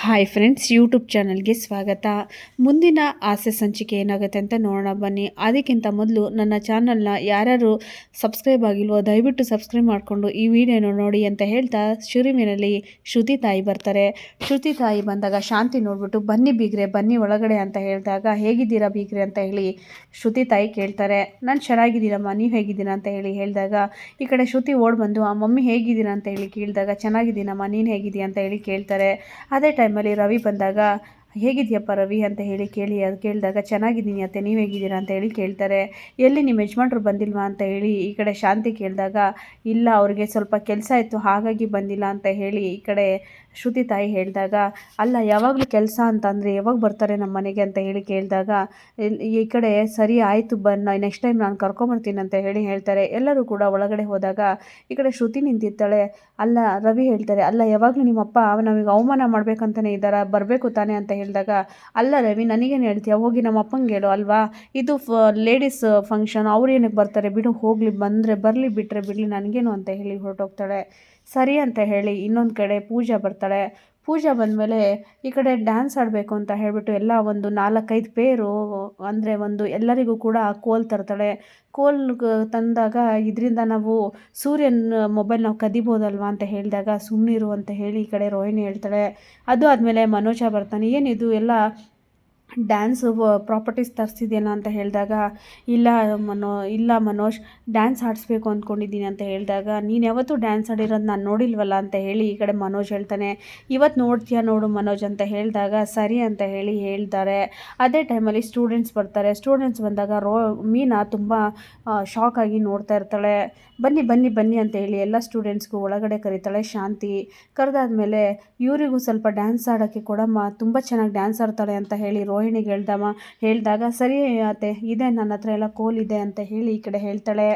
Hi friends YouTube ಚಾನಲ್ಗೆ ಸ್ವಾಗತ. ಮುಂದಿನ ಆಸೆ ಸಂಚಿಕೆ ಏನಾಗುತ್ತೆ ಅಂತ ನೋಡೋಣ, ಬನ್ನಿ. ಅದಕ್ಕಿಂತ ಮೊದಲು ನನ್ನ ಚಾನಲ್ನ ಯಾರ್ಯಾರು ಸಬ್ಸ್ಕ್ರೈಬ್ ಆಗಿಲ್ವೋ, ದಯವಿಟ್ಟು ಸಬ್ಸ್ಕ್ರೈಬ್ ಮಾಡಿಕೊಂಡು ಈ ವಿಡಿಯೋನ ನೋಡಿ ಅಂತ ಹೇಳ್ತಾ ಶುರುವಿನಲ್ಲಿ ಶ್ರುತಿ ತಾಯಿ ಬರ್ತಾರೆ. ಶ್ರುತಿ ತಾಯಿ ಬಂದಾಗ ಶಾಂತಿ ನೋಡ್ಬಿಟ್ಟು, ಬನ್ನಿ ಬೀಗ್ರೆ, ಬನ್ನಿ ಒಳಗಡೆ ಅಂತ ಹೇಳಿದಾಗ, ಹೇಗಿದ್ದೀರಾ ಬೀಗ್ರೆ ಅಂತ ಹೇಳಿ ಶ್ರುತಿ ತಾಯಿ ಕೇಳ್ತಾರೆ. ನಾನು ಚೆನ್ನಾಗಿದ್ದೀನಮ್ಮ, ನೀವು ಹೇಗಿದ್ದೀರಾ ಅಂತ ಹೇಳಿ ಹೇಳಿದಾಗ, ಈ ಕಡೆ ಶ್ರುತಿ ಓಡ್ ಬಂದು, ಆ ಮಮ್ಮಿ ಹೇಗಿದ್ದೀರಾ ಅಂತ ಹೇಳಿ ಕೇಳಿದಾಗ, ಚೆನ್ನಾಗಿದ್ದೀನಮ್ಮ, ನೀನು ಹೇಗಿದ್ದೀಯ ಅಂತ ಹೇಳಿ ಕೇಳ್ತಾರೆ. ಅದೇ ಟೈಮಲ್ಲಿ ರವಿ ಬಂದಾಗ ಹೇಗಿದೆಯಪ್ಪ ರವಿ ಅಂತ ಹೇಳಿ ಕೇಳಿ, ಅದು ಕೇಳಿದಾಗ ಚೆನ್ನಾಗಿದ್ದೀನಿ ಅತ್ತೆ, ನೀವು ಹೇಗಿದ್ದೀರಾ ಅಂತ ಹೇಳಿ ಕೇಳ್ತಾರೆ. ಎಲ್ಲಿ ನಿಮ್ಮ ಯಜಮಾನ್ರು ಬಂದಿಲ್ವಾ ಅಂತ ಹೇಳಿ ಈ ಕಡೆ ಶಾಂತಿ ಕೇಳಿದಾಗ, ಇಲ್ಲ ಅವ್ರಿಗೆ ಸ್ವಲ್ಪ ಕೆಲಸ ಇತ್ತು, ಹಾಗಾಗಿ ಬಂದಿಲ್ಲ ಅಂತ ಹೇಳಿ ಈ ಕಡೆ ಶ್ರುತಿ ತಾಯಿ ಹೇಳಿದಾಗ, ಅಲ್ಲ ಯಾವಾಗಲೂ ಕೆಲಸ ಅಂತಂದರೆ ಯಾವಾಗ ಬರ್ತಾರೆ ನಮ್ಮ ಮನೆಗೆ ಅಂತ ಹೇಳಿ ಕೇಳಿದಾಗ ಈ ಕಡೆ ಸರಿ ಆಯಿತು ಬನ್ನ ನೆಕ್ಸ್ಟ್ ಟೈಮ್ ನಾನು ಕರ್ಕೊಂಬರ್ತೀನಿ ಅಂತ ಹೇಳಿ ಹೇಳ್ತಾರೆ. ಎಲ್ಲರೂ ಕೂಡ ಒಳಗಡೆ ಹೋದಾಗ ಈ ಕಡೆ ಶ್ರುತಿ ನಿಂತಿರ್ತಾಳೆ. ಅಲ್ಲ ರವಿ ಹೇಳ್ತಾರೆ, ಅಲ್ಲ ಯಾವಾಗಲೂ ನಿಮ್ಮಪ್ಪ ನಮಗೆ ಅವಮಾನ ಮಾಡಬೇಕಂತಲೇ ಇದ್ದಾರೆ, ಬರಬೇಕು ತಾನೇ ಅಂತ ಹೇಳಿದಾಗ, ಅಲ್ಲ ರವಿ, ನನಗೇನು ಹೇಳ್ತೀಯ? ಹೋಗಿ ನಮ್ಮ ಅಪ್ಪಂಗೆ ಹೇಳು ಅಲ್ವಾ? ಇದು ಫ ಲೇಡೀಸ್ ಫಂಕ್ಷನ್ ಅವ್ರು ಏನಕ್ಕೆ ಬರ್ತಾರೆ? ಬಿಡು, ಹೋಗಲಿ, ಬಂದರೆ ಬರಲಿ ಬಿಟ್ಟರೆ ಬಿಡಲಿ, ನನಗೇನು? ಅಂತ ಹೇಳಿ ಹೊರಟೋಗ್ತಾಳೆ. ಸರಿ ಅಂತ ಹೇಳಿ ಇನ್ನೊಂದು ಕಡೆ ಪೂಜಾ ಬರ್ತಾಳೆ. ಪೂಜಾ ಬಂದಮೇಲೆ ಈ ಕಡೆ ಡ್ಯಾನ್ಸ್ ಆಡಬೇಕು ಅಂತ ಹೇಳಿಬಿಟ್ಟು ಎಲ್ಲ ಒಂದು ನಾಲ್ಕೈದು ಪೇರು, ಅಂದರೆ ಒಂದು ಎಲ್ಲರಿಗೂ ಕೂಡ ಕೋಲ್ ತರ್ತಾಳೆ. ಕೋಲ್ ತಂದಾಗ ಇದರಿಂದ ನಾವು ಸೂರ್ಯನ ಮೊಬೈಲ್ ನಾವು ಕದಿಬೋದಲ್ವ ಅಂತ ಹೇಳಿದಾಗ ಸುಮ್ಮನಿರು ಅಂತ ಹೇಳಿ ಈ ಕಡೆ ರೋಹಿಣಿ ಹೇಳ್ತಾಳೆ. ಅದು ಆದಮೇಲೆ ಮನೋಜ ಬರ್ತಾನೆ. ಏನಿದು? ಎಲ್ಲ ಡ್ಯಾನ್ಸು ಪ್ರಾಪರ್ಟೀಸ್ ತರಿಸಿದ್ಯೇನ ಅಂತ ಹೇಳಿದಾಗ, ಇಲ್ಲ ಮನೋ, ಇಲ್ಲ ಮನೋಜ್ ಡ್ಯಾನ್ಸ್ ಆಡಿಸ್ಬೇಕು ಅಂದ್ಕೊಂಡಿದ್ದೀನಿ ಅಂತ ಹೇಳಿದಾಗ, ನೀನು ಯಾವತ್ತೂ ಡ್ಯಾನ್ಸ್ ಆಡಿರೋದು ನಾನು ನೋಡಿಲ್ವಲ್ಲ ಅಂತ ಹೇಳಿ ಈ ಕಡೆ ಮನೋಜ್ ಹೇಳ್ತಾನೆ. ಇವತ್ತು ನೋಡ್ತೀಯಾ ನೋಡು ಮನೋಜ್ ಅಂತ ಹೇಳಿದಾಗ, ಸರಿ ಅಂತ ಹೇಳಿ ಹೇಳ್ತಾರೆ. ಅದೇ ಟೈಮಲ್ಲಿ ಸ್ಟೂಡೆಂಟ್ಸ್ ಬರ್ತಾರೆ. ಸ್ಟೂಡೆಂಟ್ಸ್ ಬಂದಾಗ ರೋ, ಮೀನಾ ತುಂಬ ಶಾಕ್ ಆಗಿ ನೋಡ್ತಾ ಇರ್ತಾಳೆ. ಬನ್ನಿ ಬನ್ನಿ ಬನ್ನಿ ಅಂತ ಹೇಳಿ ಎಲ್ಲ ಸ್ಟೂಡೆಂಟ್ಸ್ಗೂ ಒಳಗಡೆ ಕರೀತಾಳೆ ಶಾಂತಿ. ಕರೆದಾದ್ಮೇಲೆ, ಇವರಿಗೂ ಸ್ವಲ್ಪ ಡ್ಯಾನ್ಸ್ ಆಡೋಕ್ಕೆ ಕೊಡಮ್ಮ, ತುಂಬ ಚೆನ್ನಾಗಿ ಡ್ಯಾನ್ಸ್ ಆಡ್ತಾಳೆ ಅಂತ ಹೇಳಿ ರೋಹಿಣಿಗೆ ಹೇಳ್ದಮ್ಮ, ಹೇಳಿದಾಗ, ಸರಿ ಅತ್ತೆ, ಇದೆ ನನ್ನ ಹತ್ರ ಎಲ್ಲ ಇದೆ ಅಂತ ಹೇಳಿ ಈ ಕಡೆ ಹೇಳ್ತಾಳೆ.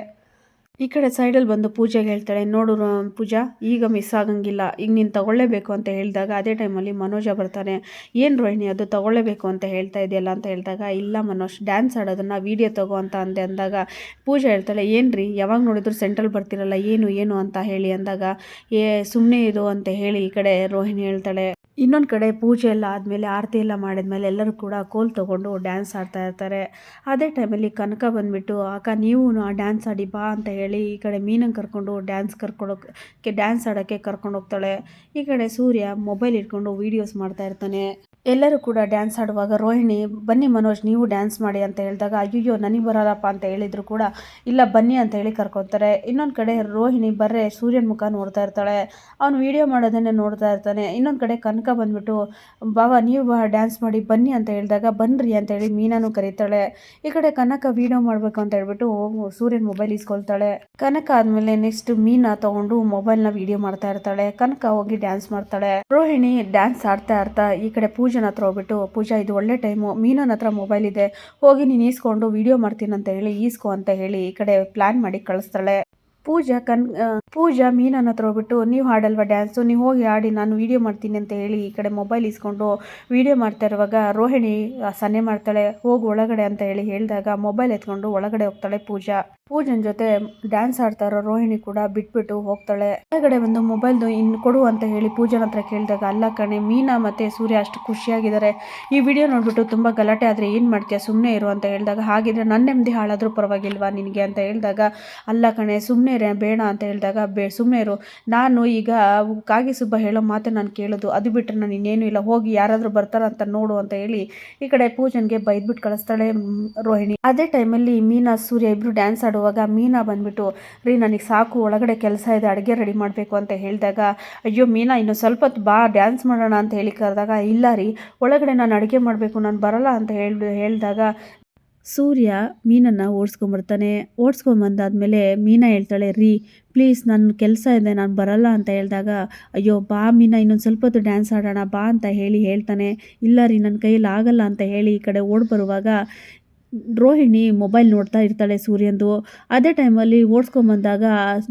ಈ ಕಡೆ ಸೈಡಲ್ಲಿ ಬಂದು ಪೂಜೆಗೆ ಹೇಳ್ತಾಳೆ, ನೋಡು ಪೂಜಾ, ಈಗ ಮಿಸ್ ಆಗಂಗಿಲ್ಲ. ಈಗ ನೀನು ತಗೊಳ್ಳೇಬೇಕು ಅಂತ ಹೇಳಿದಾಗ ಅದೇ ಟೈಮಲ್ಲಿ ಮನೋಜ ಬರ್ತಾನೆ, ಏನು ರೋಹಿಣಿ, ಅದು ತಗೊಳ್ಳೇಬೇಕು ಅಂತ ಹೇಳ್ತಾ ಇದೆಯಲ್ಲ ಅಂತ ಹೇಳಿದಾಗ, ಇಲ್ಲ ಮನೋಜ್ ಡ್ಯಾನ್ಸ್ ಆಡೋದನ್ನು ವೀಡಿಯೋ ತಗೋ ಅಂತ ಅಂದೆ ಅಂದಾಗ ಪೂಜಾ ಹೇಳ್ತಾಳೆ ಏನು ರೀ ಯಾವಾಗ ನೋಡಿದ್ರು ಸೆಂಟ್ರಲ್ ಬರ್ತಿರಲ್ಲ, ಏನು ಏನು ಅಂತ ಹೇಳಿ ಅಂದಾಗ, ಏ ಸುಮ್ಮನೆ ಇದು ಅಂತ ಹೇಳಿ ಈ ಕಡೆ ರೋಹಿಣಿ ಹೇಳ್ತಾಳೆ. ಇನ್ನೊಂದು ಕಡೆ ಪೂಜೆ ಎಲ್ಲ ಆದಮೇಲೆ ಆರತಿ ಎಲ್ಲ ಮಾಡಿದ್ಮೇಲೆ ಎಲ್ಲರೂ ಕೂಡ ಕೋಲ್ ತೊಗೊಂಡು ಡ್ಯಾನ್ಸ್ ಆಡ್ತಾ ಇರ್ತಾರೆ. ಅದೇ ಟೈಮಲ್ಲಿ ಕನಕ ಬಂದುಬಿಟ್ಟು, ಅಕ್ಕ ನೀವು ಡ್ಯಾನ್ಸ್ ಆಡಿ ಬಾ ಅಂತ ಹೇಳಿ ಈ ಕಡೆ ಮೀನಂಗೆ ಕರ್ಕೊಂಡು ಡ್ಯಾನ್ಸ್ ಕರ್ಕೊಂಡೋಗಕ್ಕೆ ಡ್ಯಾನ್ಸ್ ಆಡೋಕ್ಕೆ ಕರ್ಕೊಂಡು ಹೋಗ್ತಾಳೆ. ಈ ಕಡೆ ಸೂರ್ಯ ಮೊಬೈಲ್ ಇಟ್ಕೊಂಡು ವೀಡಿಯೋಸ್ ಮಾಡ್ತಾ ಇರ್ತಾನೆ. ಎಲ್ಲರೂ ಕೂಡ ಡ್ಯಾನ್ಸ್ ಆಡುವಾಗ, ರೋಹಿಣಿ, ಬನ್ನಿ ಮನೋಜ್, ನೀವು ಡ್ಯಾನ್ಸ್ ಮಾಡಿ ಅಂತ ಹೇಳಿದಾಗ ಅಯ್ಯೋ ನನಗೆ ಬರಲ್ಲಪ್ಪ ಅಂತ ಹೇಳಿದ್ರು ಕೂಡ, ಇಲ್ಲ, ಬನ್ನಿ ಅಂತ ಹೇಳಿ ಕರ್ಕೊತಾರೆ. ಇನ್ನೊಂದು ಕಡೆ ರೋಹಿಣಿ ಬರ್ರೆ ಸೂರ್ಯನ ಮುಖ ನೋಡ್ತಾ ಇರ್ತಾಳೆ. ಅವ್ನು ವೀಡಿಯೋ ಮಾಡೋದನ್ನೇ ನೋಡ್ತಾ ಇರ್ತಾನೆ. ಇನ್ನೊಂದು ಕಡೆ ಕನಕ ಬಂದ್ಬಿಟ್ಟು, ಬಾಬಾ, ನೀವು ಡ್ಯಾನ್ಸ್ ಮಾಡಿ, ಬನ್ನಿ ಅಂತ ಹೇಳಿದಾಗ ಬನ್ನಿರಿ ಅಂತ ಹೇಳಿ ಮೀನಾನು ಕರೀತಾಳೆ. ಈ ಕಡೆ ಕನಕ ವೀಡಿಯೋ ಮಾಡಬೇಕು ಅಂತ ಹೇಳ್ಬಿಟ್ಟು ಸೂರ್ಯನ ಮೊಬೈಲ್ ಇಸ್ಕೊಳ್ತಾಳೆ ಕನಕ ಆದ್ಮೇಲೆ ನೆಕ್ಸ್ಟ್ ಮೀನಾ ಮೊಬೈಲ್ನ ವಿಡಿಯೋ ಮಾಡ್ತಾ ಇರ್ತಾಳೆ. ಕನಕ ಹೋಗಿ ಡ್ಯಾನ್ಸ್ ಮಾಡ್ತಾಳೆ. ರೋಹಿಣಿ ಡ್ಯಾನ್ಸ್ ಆಡ್ತಾ ಇರ್ತಾ ಈ ಕಡೆ ಪೂಜಾ ಪೂಜನ ಹತ್ರ ಹೋಗ್ಬಿಟ್ಟು, ಪೂಜಾ ಇದು ಒಳ್ಳೆ ಟೈಮು ಮೀನನ ಹತ್ರ ಮೊಬೈಲ್ ಇದೆ, ಹೋಗಿ ನೀನು ಈಸ್ಕೊಂಡು ವಿಡಿಯೋ ಮಾಡ್ತೀನಿ ಅಂತ ಹೇಳಿ, ಈಸ್ಕೊ ಅಂತ ಹೇಳಿ ಈ ಕಡೆ ಪ್ಲಾನ್ ಮಾಡಿ ಕಳಿಸ್ತಾಳೆ. ಪೂಜಾ ಕನ್ ಪೂಜಾ ಮೀನನ್ನ ಹತ್ರ ಹೋಗ್ಬಿಟ್ಟು ನೀವು ಹಾಡಲ್ವಾ ಡ್ಯಾನ್ಸು? ನೀವು ಹೋಗಿ ಹಾಡಿ, ನಾನು ವೀಡಿಯೋ ಮಾಡ್ತೀನಿ ಅಂತ ಹೇಳಿ ಈ ಕಡೆ ಮೊಬೈಲ್ ಇಸ್ಕೊಂಡು ವೀಡಿಯೋ ಮಾಡ್ತಾ ಇರುವಾಗ ರೋಹಿಣಿ ಸನ್ನೆ ಮಾಡ್ತಾಳೆ, ಹೋಗಿ ಒಳಗಡೆ ಅಂತ ಹೇಳಿ ಹೇಳಿದಾಗ ಮೊಬೈಲ್ ಎತ್ಕೊಂಡು ಒಳಗಡೆ ಹೋಗ್ತಾಳೆ ಪೂಜಾ. ಪೂಜನ್ ಜೊತೆ ಡ್ಯಾನ್ಸ್ ಆಡ್ತಾ ಇರೋ ರೋಹಿಣಿ ಕೂಡ ಬಿಟ್ಬಿಟ್ಟು ಹೋಗ್ತಾಳೆ. ಒಳಗಡೆ ಒಂದು ಮೊಬೈಲ್ದು ಇನ್ನು ಕೊಡು ಅಂತ ಹೇಳಿ ಪೂಜನ ಹತ್ರ ಕೇಳಿದಾಗ, ಅಲ್ಲ ಕಣೆ, ಮೀನಾ ಮತ್ತು ಸೂರ್ಯ ಅಷ್ಟು ಖುಷಿಯಾಗಿದ್ದಾರೆ. ಈ ವಿಡಿಯೋ ನೋಡ್ಬಿಟ್ಟು ತುಂಬ ಗಲಾಟೆ ಆದರೆ ಏನು ಮಾಡ್ತೀಯ? ಸುಮ್ಮನೆ ಇರು ಅಂತ ಹೇಳಿದಾಗ, ಹಾಗಿದ್ರೆ ನನ್ನ ನೆಮ್ಮದಿ ಹಾಳಾದರೂ ಪರವಾಗಿಲ್ವಾ ನಿನಗೆ? ಅಂತ ಹೇಳಿದಾಗ, ಅಲ್ಲ ಕಣೆ ಸುಮ್ಮನೆ ಬೇಡ ಅಂತ ಹೇಳಿದಾಗ ಬೇ ಸುಮ್ಮನೆ ಇರು ನಾನು ಈಗ ಕಾಗೆ ಸುಬ್ಬ ಹೇಳೋ ಮಾತು ನಾನು ಕೇಳೋದು. ಅದು ಬಿಟ್ಟರೆ ನಾನು ಇನ್ನೇನು ಇಲ್ಲ. ಹೋಗಿ ಯಾರಾದರೂ ಬರ್ತಾರ ಅಂತ ನೋಡು ಅಂತ ಹೇಳಿ ಈ ಕಡೆ ಪೂಜನ್ಗೆ ಬೈದ್ಬಿಟ್ಟು ಕಳಿಸ್ತಾಳೆ ರೋಹಿಣಿ. ಅದೇ ಟೈಮಲ್ಲಿ ಮೀನಾ, ಸೂರ್ಯ ಇಬ್ಬರು ಡ್ಯಾನ್ಸ್ ಆಡುವಾಗ ಮೀನಾ ಬಂದ್ಬಿಟ್ಟು, ರೀ, ನನಗೆ ಸಾಕು, ಒಳಗಡೆ ಕೆಲಸ ಇದೆ, ಅಡುಗೆ ರೆಡಿ ಮಾಡಬೇಕು ಅಂತ ಹೇಳಿದಾಗ, ಅಯ್ಯೋ ಮೀನಾ, ಇನ್ನೂ ಸ್ವಲ್ಪ ಹೊತ್ತು ಬಾ ಡ್ಯಾನ್ಸ್ ಮಾಡೋಣ ಅಂತ ಹೇಳಿ ಕರೆದಾಗ, ಇಲ್ಲ ರೀ, ಒಳಗಡೆ ನಾನು ಅಡುಗೆ ಮಾಡಬೇಕು, ನಾನು ಬರಲ್ಲ ಅಂತ ಹೇಳಿ ಹೇಳಿದಾಗ ಸೂರ್ಯ ಮೀನನ್ನು ಓಡಿಸ್ಕೊಂಬರ್ತಾನೆ. ಓಡಿಸ್ಕೊಂಬಂದಾದ್ಮೇಲೆ ಮೀನ ಹೇಳ್ತಾಳೆ, ರೀ ಪ್ಲೀಸ್ ನನ್ನ ಕೆಲಸ ಇದೆ, ನಾನು ಬರಲ್ಲ ಅಂತ ಹೇಳಿದಾಗ, ಅಯ್ಯೋ, ಬಾ ಮೀನ, ಇನ್ನೊಂದು ಸ್ವಲ್ಪ ಹೊತ್ತು ಡ್ಯಾನ್ಸ್ ಆಡೋಣ, ಬಾ ಅಂತ ಹೇಳಿ ಹೇಳ್ತಾನೆ. ಇಲ್ಲ ರೀ ನನ್ನ ಕೈಯಲ್ಲಿ ಆಗಲ್ಲ ಅಂತ ಹೇಳಿ ಈ ಕಡೆ ಓಡಿ ಬರುವಾಗ ರೋಹಿಣಿ ಮೊಬೈಲ್ ನೋಡ್ತಾ ಇರ್ತಾಳೆ ಸೂರ್ಯಂದು. ಅದೇ ಟೈಮಲ್ಲಿ ಓಡಿಸ್ಕೊಂಬಂದಾಗ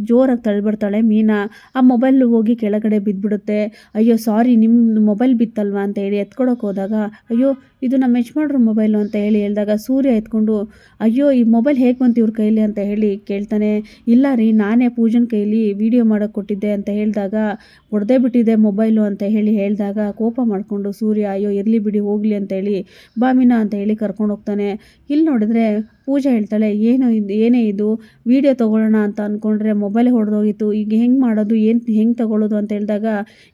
ಜೋರಾಗಿ ತಳ್ಳಿಬಿಡ್ತಾಳೆ ಮೀನಾ. ಆ ಮೊಬೈಲ್ ಹೋಗಿ ಕೆಳಗಡೆ ಬಿದ್ದುಬಿಡುತ್ತೆ ಅಯ್ಯೋ ಸಾರಿ ನಿಮ್ಮ ಮೊಬೈಲ್ ಬಿತ್ತಲ್ವಾ? ಅಂತ ಹೇಳಿ ಎತ್ಕೊಳಕ್ಕೆ ಹೋದಾಗ, ಅಯ್ಯೋ ಇದು ನಮ್ಮ ಯಜಮಾನ್ರ ಮೊಬೈಲು ಅಂತ ಹೇಳಿ ಹೇಳಿದಾಗ ಸೂರ್ಯ ಎತ್ಕೊಂಡು, ಅಯ್ಯೋ, ಈ ಮೊಬೈಲ್ ಹೇಗೆ ಬಂತು ಇವ್ರ ಕೈಲಿ? ಅಂತ ಹೇಳಿ ಕೇಳ್ತಾನೆ. ಇಲ್ಲ ರೀ, ನಾನೇ ಪೂಜನ್ ಕೈಲಿ ವಿಡಿಯೋ ಮಾಡೋಕೆ ಕೊಟ್ಟಿದ್ದೆ, ಅಂತ ಹೇಳಿದಾಗ, ಹೊಡೆದೇ ಬಿಟ್ಟಿದೆ ಮೊಬೈಲು, ಅಂತ ಹೇಳಿ ಹೇಳಿದಾಗ ಕೋಪ ಮಾಡಿಕೊಂಡು ಸೂರ್ಯ, ಅಯ್ಯೋ, ಇರಲಿ ಬಿಡಿ, ಹೋಗಲಿ, ಅಂತ ಹೇಳಿ ಬಾಮಿನ ಅಂತ ಹೇಳಿ ಕರ್ಕೊಂಡು ಹೋಗ್ತಾನೆ. ಇಲ್ಲಿ ನೋಡಿದ್ರೆ ಪೂಜಾ ಹೇಳ್ತಾಳೆ, ಏನು ಇದು, ಏನೇ ಇದು? ವಿಡಿಯೋ ತೊಗೊಳ್ಳೋಣ ಅಂತ ಅಂದ್ಕೊಂಡ್ರೆ ಮೊಬೈಲ್ ಹೊಡೆದೋಗಿತ್ತು, ಈಗ ಹೆಂಗೆ ಮಾಡೋದು, ಏನು, ಹೆಂಗೆ ತೊಗೊಳ್ಳೋದು ಅಂತ ಹೇಳಿದಾಗ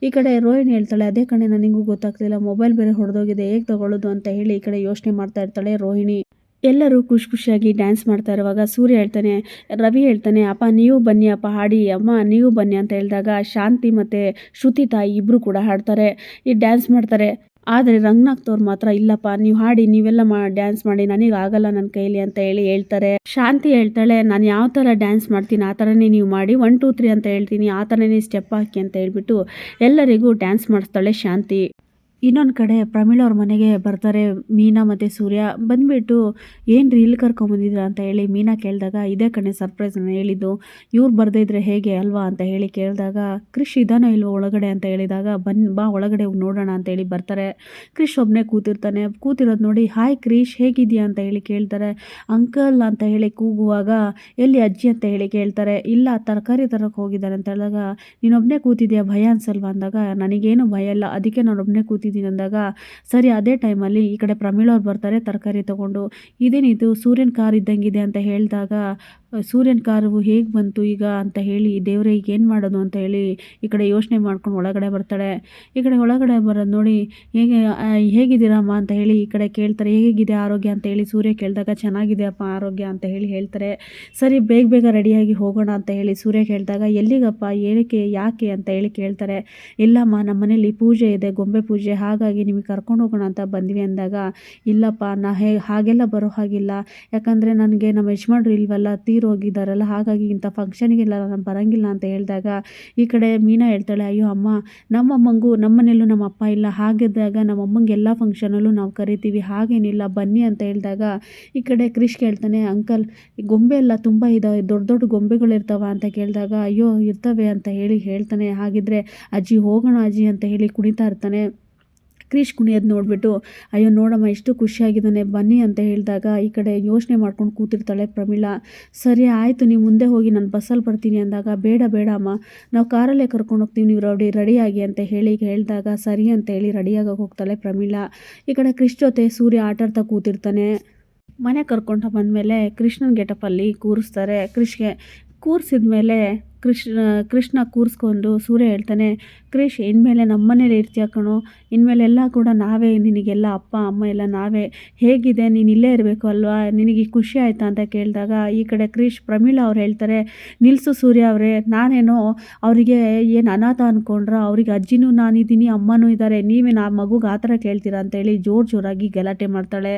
ಈ ಕಡೆ ರೋಹಿಣಿ ಹೇಳ್ತಾಳೆ, ಅದೇ ಕಣೆ ನನಗೂ ಗೊತ್ತಾಗ್ತಿಲ್ಲ ಮೊಬೈಲ್ ಬೇರೆ ಹೊಡೆದೋಗಿದೆ, ಹೇಗೆ ತೊಗೊಳ್ಳೋದು ಅಂತ ಹೇಳಿ ಈ ಕಡೆ ಯೋಚನೆ ಮಾಡ್ತಾ ಇರ್ತಾಳೆ ರೋಹಿಣಿ. ಎಲ್ಲರೂ ಖುಷಿ ಖುಷಿಯಾಗಿ ಡ್ಯಾನ್ಸ್ ಮಾಡ್ತಾ ಇರುವಾಗ ಸೂರ್ಯ ಹೇಳ್ತಾನೆ, ರವಿ ಹೇಳ್ತಾನೆ, ಅಪ್ಪ, ನೀವು ಬನ್ನಿ, ಅಪ್ಪ, ಹಾಡಿ, ಅಮ್ಮ, ನೀವು ಬನ್ನಿ ಅಂತ ಹೇಳಿದಾಗ ಶಾಂತಿ ಮತ್ತು ಶ್ರುತಿ ತಾಯಿ ಇಬ್ಬರು ಕೂಡ ಹಾಡ್ತಾರೆ, ಈ ಡ್ಯಾನ್ಸ್ ಮಾಡ್ತಾರೆ. ಆದರೆ ರಂಗನಾಥ್ದವ್ರು ಮಾತ್ರ, ಇಲ್ಲಪ್ಪ, ನೀವು ಹಾಡಿ, ನೀವೆಲ್ಲ ಮಾ ಡ್ಯಾನ್ಸ್ ಮಾಡಿ ನನಗೆ ಆಗಲ್ಲ ನನ್ನ ಕೈಲಿ ಅಂತ ಹೇಳಿ ಹೇಳ್ತಾರೆ. ಶಾಂತಿ ಹೇಳ್ತಾಳೆ, ನಾನು ಯಾವ ಥರ ಡ್ಯಾನ್ಸ್ ಮಾಡ್ತೀನಿ, ಆ ಥರನೇ ನೀವು ಮಾಡಿ ಒನ್ ಟೂ ತ್ರೀ ಅಂತ ಹೇಳ್ತೀನಿ, ಆ ಥರನೇ ಸ್ಟೆಪ್ ಹಾಕಿ ಅಂತ ಹೇಳ್ಬಿಟ್ಟು ಎಲ್ಲರಿಗೂ ಡ್ಯಾನ್ಸ್ ಮಾಡಿಸ್ತಾಳೆ ಶಾಂತಿ. ಇನ್ನೊಂದು ಕಡೆ ಪ್ರಮೀಳ್ ಅವ್ರ ಮನೆಗೆ ಬರ್ತಾರೆ, ಮೀನಾ ಮತ್ತು ಸೂರ್ಯ. ಬಂದುಬಿಟ್ಟು ಏನು ರೀ ಇಲ್ಲಿ ಕರ್ಕೊಂಬಂದಿದ್ದೀರಾ ಅಂತ ಹೇಳಿ ಮೀನಾ ಕೇಳಿದಾಗ, ಇದೇ ಸರ್ಪ್ರೈಸ್ ನಾನು ಹೇಳಿದ್ದು. ಇವ್ರು ಬರ್ದೇ ಇದ್ರೆ ಹೇಗೆ ಅಲ್ವಾ ಅಂತ ಹೇಳಿ ಕೇಳಿದಾಗ, ಕ್ರಿಶ್ ಇದಾನೋ ಇಲ್ವೋ ಒಳಗಡೆ ಅಂತ ಹೇಳಿದಾಗ, ಬನ್, ಬಾ ಒಳಗಡೆ ನೋಡೋಣ ಅಂತ ಹೇಳಿ ಬರ್ತಾರೆ. ಕ್ರಿಶ್ ಒಬ್ಬನೇ ಕೂತಿರ್ತಾನೆ. ಕೂತಿರೋದು ನೋಡಿ ಹಾಯ್ ಕ್ರಿಶ್, ಹೇಗಿದೆಯಾ? ಅಂತ ಹೇಳಿ ಕೇಳ್ತಾರೆ. ಅಂಕಲ್ ಅಂತ ಹೇಳಿ ಕೂಗುವಾಗ, ಎಲ್ಲಿ ಅಜ್ಜಿ? ಅಂತ ಹೇಳಿ ಕೇಳ್ತಾರೆ. ಇಲ್ಲ, ತರಕಾರಿ ತರಕ್ಕೆ ಹೋಗಿದ್ದಾರೆ. ಅಂತ ಹೇಳಿದಾಗ ನೀನೊಬ್ಬನೇ ಕೂತಿದ್ಯಾ? ಭಯ ಅನ್ಸಲ್ವಾ ಅಂದಾಗ, ನನಗೇನು ಭಯ ಇಲ್ಲ. ಅದಕ್ಕೆ ನಾನು ಒಬ್ಬನೇ ಕೂತಿದ್ದೀನಿ ಅಂದಾಗ, ಸರಿ, ಅದೇ ಟೈಮಲ್ಲಿ ಈ ಕಡೆ ಪ್ರಮೀಳ್ ಅವ್ರು ಬರ್ತಾರೆ, ತರಕಾರಿ ತೊಗೊಂಡು. ಇದೇನಿದು ಸೂರ್ಯನ ಕಾರ್ ಇದ್ದಂಗಿದೆ ಅಂತ ಹೇಳಿದಾಗ ಸೂರ್ಯನ ಕಾರು ಹೇಗೆ ಬಂತು ಈಗ ಅಂತ ಹೇಳಿ, ದೇವರೇ, ಈಗ ಏನು ಮಾಡೋದು ಅಂತ ಹೇಳಿ ಈ ಕಡೆ ಯೋಚನೆ ಮಾಡ್ಕೊಂಡು ಒಳಗಡೆ ಬರ್ತಾಳೆ. ಈ ಕಡೆ ಒಳಗಡೆ ಬರೋದು ನೋಡಿ, ಹೇಗೆ ಹೇಗಿದ್ದೀರಮ್ಮ ಅಂತ ಹೇಳಿ ಈ ಕಡೆ ಕೇಳ್ತಾರೆ. ಹೇಗಿದೆ ಆರೋಗ್ಯ ಅಂತ ಹೇಳಿ ಸೂರ್ಯ ಕೇಳಿದಾಗ ಚೆನ್ನಾಗಿದೆ ಅಪ್ಪ ಆರೋಗ್ಯ ಅಂತ ಹೇಳಿ ಹೇಳ್ತಾರೆ. ಸರಿ, ಬೇಗ ಬೇಗ ರೆಡಿಯಾಗಿ ಹೋಗೋಣ ಅಂತ ಹೇಳಿ ಸೂರ್ಯ ಕೇಳಿದಾಗ, ಎಲ್ಲಿಗಪ್ಪ, ಏನಕ್ಕೆ, ಯಾಕೆ ಅಂತ ಹೇಳಿ ಕೇಳ್ತಾರೆ. ಇಲ್ಲಮ್ಮ ನಮ್ಮ ಮನೇಲಿ ಪೂಜೆ ಇದೆ, ಗೊಂಬೆ ಪೂಜೆ ಹಾಗಾಗಿ ನಿಮಗೆ ಕರ್ಕೊಂಡು ಹೋಗೋಣ ಅಂತ ಬಂದ್ವಿ ಅಂದಾಗ, ಇಲ್ಲಪ್ಪ, ನಾ ಹೇ, ಹಾಗೆಲ್ಲ ಬರೋ ಹಾಗಿಲ್ಲ. ಯಾಕಂದರೆ ನನಗೆ ನಮ್ಮ ಯಜಮಾನ್ರು ಇಲ್ವಲ್ಲ, ತೀರೋಗಿದ್ದಾರಲ್ಲ, ಹಾಗಾಗಿ ಇಂಥ ಫಂಕ್ಷನ್ಗೆಲ್ಲ ನಾನು ಬರೋಂಗಿಲ್ಲ ಅಂತ ಹೇಳಿದಾಗ, ಈ ಕಡೆ ಮೀನಾ ಹೇಳ್ತಾಳೆ, ಅಯ್ಯೋ ಅಮ್ಮ ನಮ್ಮಮ್ಮಂಗೂ ನಮ್ಮನೇಲೂ ನಮ್ಮ ಅಪ್ಪ ಇಲ್ಲ. ಹಾಗಿದ್ದಾಗ ನಮ್ಮಮ್ಮಂಗೆ ಎಲ್ಲ ಫಂಕ್ಷನಲ್ಲೂ ನಾವು ಕರಿತೀವಿ. ಹಾಗೇನಿಲ್ಲ, ಬನ್ನಿ ಅಂತ ಹೇಳಿದಾಗ, ಈ ಕಡೆ ಕ್ರಿಶ್ ಕೇಳ್ತಾನೆ, ಅಂಕಲ್, ಗೊಂಬೆ ಎಲ್ಲ ತುಂಬ ಇದಾವೆ ದೊಡ್ಡ ದೊಡ್ಡ ಗೊಂಬೆಗಳಿರ್ತಾವ ಅಂತ ಕೇಳಿದಾಗ, ಅಯ್ಯೋ, ಇರ್ತವೆ ಅಂತ ಹೇಳಿ ಹೇಳ್ತಾನೆ. ಹಾಗಿದ್ರೆ, ಅಜ್ಜಿ, ಹೋಗೋಣ ಅಜ್ಜಿ ಅಂತ ಹೇಳಿ ಕುಣಿತಾ ಇರ್ತಾನೆ. ಕ್ರಿಶ್ ಕುಣಿಯೋದು ನೋಡಿಬಿಟ್ಟು, ಅಯ್ಯೋ ನೋಡಮ್ಮ ಎಷ್ಟು ಖುಷಿಯಾಗಿದ್ದಾನೆ, ಬನ್ನಿ ಅಂತ ಹೇಳಿದಾಗ ಈ ಕಡೆ ಯೋಚನೆ ಮಾಡ್ಕೊಂಡು ಕೂತಿರ್ತಾಳೆ ಪ್ರಮೀಳಾ. ಸರಿ ಆಯಿತು, ನೀವು ಮುಂದೆ ಹೋಗಿ ನಾನು ಬಸ್ಸಲ್ಲಿ ಬರ್ತೀನಿ ಅಂದಾಗ, ಬೇಡ ಬೇಡ ಅಮ್ಮ, ನಾವು ಕಾರಲ್ಲೇ ಕರ್ಕೊಂಡು ಹೋಗ್ತೀವಿ, ನೀವು ರೌಡಿ, ರೆಡಿಯಾಗಿ ಅಂತ ಹೇಳಿ ಹೇಳಿದಾಗ ಸರಿ ಅಂತ ಹೇಳಿ ರೆಡಿಯಾಗಿ ಹೋಗ್ತಾಳೆ ಪ್ರಮೀಳಾ. ಈ ಕಡೆ ಕ್ರಿಶ್ ಜೊತೆ ಸೂರ್ಯ ಆಟಾಡ್ತಾ ಕೂತಿರ್ತಾನೆ. ಮನೆ ಕರ್ಕೊಂಡು ಬಂದಮೇಲೆ ಕೃಷ್ಣನ ಗೆಟಪಲ್ಲಿ ಕೂರಿಸ್ತಾರೆ. ಕ್ರಿಶ್ಗೆ ಕೂರಿಸಿದ ಮೇಲೆ ಕೃಷ್ಣ ಕೃಷ್ಣ ಕೂರಿಸ್ಕೊಂಡು ಸೂರ್ಯ ಹೇಳ್ತಾನೆ ಕೃಷ್ ಇನ್ಮೇಲೆ ನಮ್ಮನೇಲಿ ಇರ್ತೀಯ ಕಣೋ? ಇನ್ಮೇಲೆ ಎಲ್ಲ ಕೂಡ ನಾವೇ, ನಿನಗೆಲ್ಲ ಅಪ್ಪ, ಅಮ್ಮ ಎಲ್ಲ ನಾವೇ. ಹೇಗಿದೆ? ನೀನು ಇಲ್ಲೇ ಇರಬೇಕು ಅಲ್ವಾ? ನಿನಗೆ ಖುಷಿ ಆಯಿತಾ? ಅಂತ ಕೇಳಿದಾಗ ಈ ಕಡೆ ಕ್ರಿಶ್ ಪ್ರಮೀಳಾ ಅವ್ರು ಹೇಳ್ತಾರೆ ನಿಲ್ಲಿಸು ಸೂರ್ಯ ಅವರೇ, ನಾನೇನೋ ಅವರಿಗೆ ಏನು ಅನಾಥ ಅಂದ್ಕೊಂಡ್ರ ಅವ್ರಿಗೆ ಅಜ್ಜಿನೂ ನಾನಿದ್ದೀನಿ, ಅಮ್ಮನೂ ಇದ್ದಾರೆ, ನೀವೇನು ಆ ಮಗುಗೆ ಆ ಥರ ಕೇಳ್ತೀರಾ? ಅಂತೇಳಿ ಜೋರು ಜೋರಾಗಿ ಗಲಾಟೆ ಮಾಡ್ತಾಳೆ.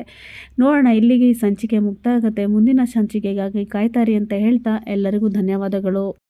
ನೋಡೋಣ, ಇಲ್ಲಿಗೆ ಈ ಸಂಚಿಕೆ ಮುಕ್ತಾಯ ಆಗುತ್ತೆ ಮುಂದಿನ ಸಂಚಿಕೆಗಾಗಿ ಕಾಯ್ತಾರಿ ಅಂತ ಹೇಳ್ತಾ, ಎಲ್ಲರಿಗೂ ಧನ್ಯವಾದಗಳು.